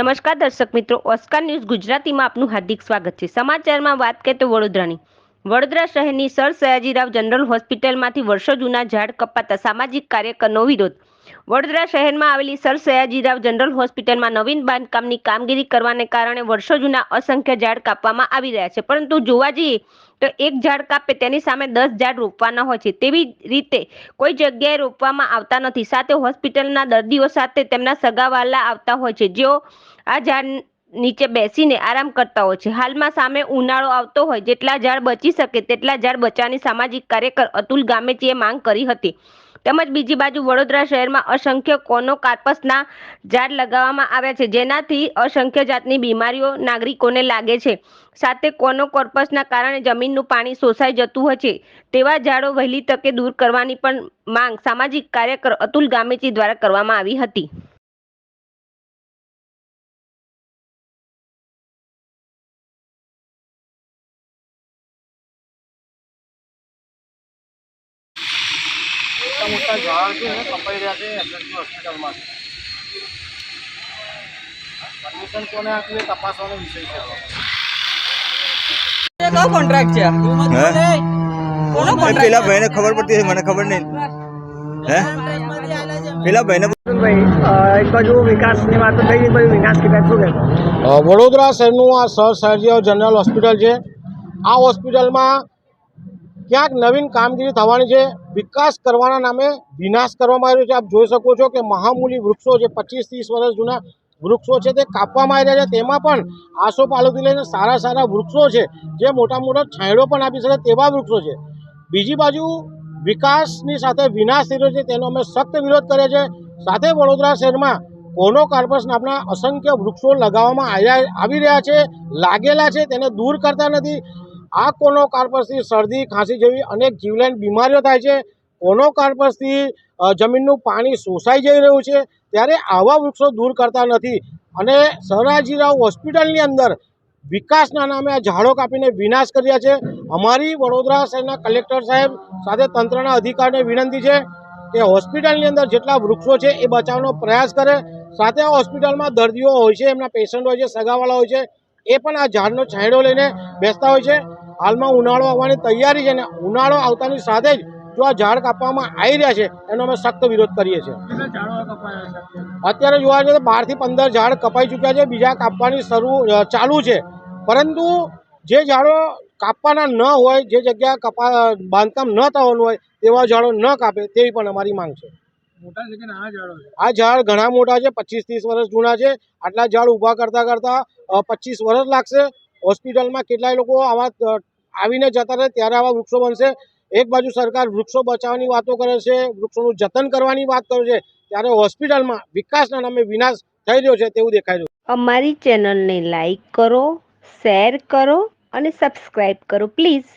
નમસ્કાર દર્શક મિત્રો, ઓસ્કાર ન્યૂઝ ગુજરાતીમાં આપનું હાર્દિક સ્વાગત છે. સમાચારમાં વાત કરીએ તો વડોદરાની. વડોદરા શહેરની સર સયાજીરાવ જનરલ હોસ્પિટલમાંથી વર્ષો જૂના ઝાડ કપાતા સામાજિક કાર્યકરનો વિરોધ. વડોદરા શહેરમાં આવેલી સર સયાજીરાવ જનરલ હોસ્પિટલમાં નવીન બાંધકામની કામગીરી કરવાને કારણે વર્ષો જૂના અસંખ્ય ઝાડ કાપવામાં આવી રહ્યા છે. પરંતુ જોવા જઈએ તો એક ઝાડ કાપે તેની સામે દસ ઝાડ રોપવાના હોય છે. તેવી રીતે કોઈ જગ્યાએ રોપવામાં આવતા નથી. સાથે હોસ્પિટલના દર્દીઓ સાથે તેમના સગાવાલા આવતા હોય છે. જેઓ આ ઝાડ નીચે બેસીને આરામ કરતા હોય છે. હાલમાં સામે ઉનાળો આવતો હોય. જેટલા ઝાડ બચી શકે, તેટલા ઝાડ બચાવવાની સામાજિક કાર્યકર અતુલ ગામેચીએ માંગ કરી હતી. તેમજ બીજી બાજુ વડોદરા શહેરમાં અસંખ્ય કોનો કાર્પસના ઝાડ લગાવવામાં આવ્યા છે. જેનાથી અસંખ્ય જાતની બીમારીઓ નાગરિકોને લાગે છે. સાથે કોનો કોર્પસના કારણે જમીનનું પાણી શોષાઈ જતું હોય છે. તેવા ઝાડો વહેલી તકે દૂર કરવાની પણ માંગ સામાજિક કાર્યકર અતુલ ગામેચી દ્વારા કરવામાં આવી હતી. મોટા ઝાડ છે ને કપાઈ રહ્યા છે એસએસજી હોસ્પિટલમાં પરમિશન કોને આપ્યું એ તપાસવાનો વિષય છે. કયો કોન્ટ્રાક્ટ છે? કોનો કોન્ટ્રાક્ટ પેલા ભાઈને ખબર પડતી હશે મને ખબર નહીં. હે? પેલા ભાઈને? ભાઈ એક બાજુ વિકાસની વાતો થઈ વિકાસ શું કહેતો વડોદરા શહેરનું આ સર સર્જીઓ જનરલ હોસ્પિટલ છે આ હોસ્પિટલમાં ક્યાંક નવીન કામગીરી થવાની છે. વિકાસ કરવાના નામે વિનાશ કરવામાં આવ્યો છે. આપ જોઈ શકો છો કે મહામૂલી વૃક્ષો જે પચીસ, ત્રીસ વર્ષ જૂના વૃક્ષો છે તે કાપવામાં આવી રહ્યા છે. તેમાં પણ આસોપાલવથી લઈને સારા સારા વૃક્ષો છે. જે મોટા મોટા છાંયડો પણ આપી શકે તેવા વૃક્ષો છે. બીજી બાજુ વિકાસની સાથે વિનાશ રહ્યો છે. તેનો અમે સખ્ત વિરોધ કર્યો છે. સાથે વડોદરા શહેરમાં કોનો કાર્પસ નામના અસંખ્ય વૃક્ષો લગાવવામાં આવ્યા આવી રહ્યા છે. લાગેલા છે. તેને દૂર કરતા નથી. આ કોનો કાર્પસથી શરદી, ખાંસી જેવી અનેક જીવલેણ બીમારીઓ થાય છે, કોનો કાર્પસથી જમીનનું પાણી શોષાઈ જઈ રહ્યું છે, ત્યારે આવા વૃક્ષો દૂર કરતા નથી. અને સયાજીરાવ હોસ્પિટલની અંદર વિકાસના નામે આ ઝાડો કાપીને વિનાશ કર્યા છે. અમારી વડોદરા શહેરના કલેક્ટર સાહેબ સાથે તંત્રના અધિકારીને વિનંતી છે કે હોસ્પિટલની અંદર જેટલા વૃક્ષો છે એ બચાવવાનો પ્રયાસ કરે. સાથે હોસ્પિટલમાં દર્દીઓ હોય છે, એમના પેશન્ટ હોય છે, સગાવાળા હોય છે, એ પણ આ ઝાડનો છાંયડો લઈને બેસતા હોય છે. હાલમાં ઉનાળો આવવાની તૈયારી છે ને ઉનાળો આવતાની સાથે જ જો આ ઝાડ કાપવામાં આવી રહ્યા છે એનો અમે સખ્ત વિરોધ કરીએ છીએ. અત્યારે? જોવા જઈએ તો બારથી પંદર ઝાડ કપાઈ ચૂક્યા છે બીજા કાપવાની શરૂ ચાલુ છે. પરંતુ જે ઝાડો કાપવાના ન હોય જે જગ્યા કપા બાંધકામ ન થવાનું હોય તેવા ઝાડો ન કાપે તેવી પણ અમારી માંગ છે. આ ઝાડ ઘણા મોટા છે પચીસ ત્રીસ વર્ષ જૂના છે. આટલા ઝાડ ઊભા કરતાં કરતાં પચીસ વર્ષ લાગશે. હોસ્પિટલમાં કેટલાય લોકો આવા આવીને જતા રહે ત્યારે આવા વૃક્ષો બનશે એક બાજુ સરકાર વૃક્ષો બચાવવાની વાતો કરે છે, વૃક્ષોનું જતન કરવાની વાત કરે છે, ત્યારે હોસ્પિટલમાં વિકાસના નામે વિનાશ થઈ રહ્યો છે તેવું દેખાય છે. અમારી ચેનલને લાઈક કરો, શેર કરો અને સબસ્ક્રાઈબ કરો, પ્લીઝ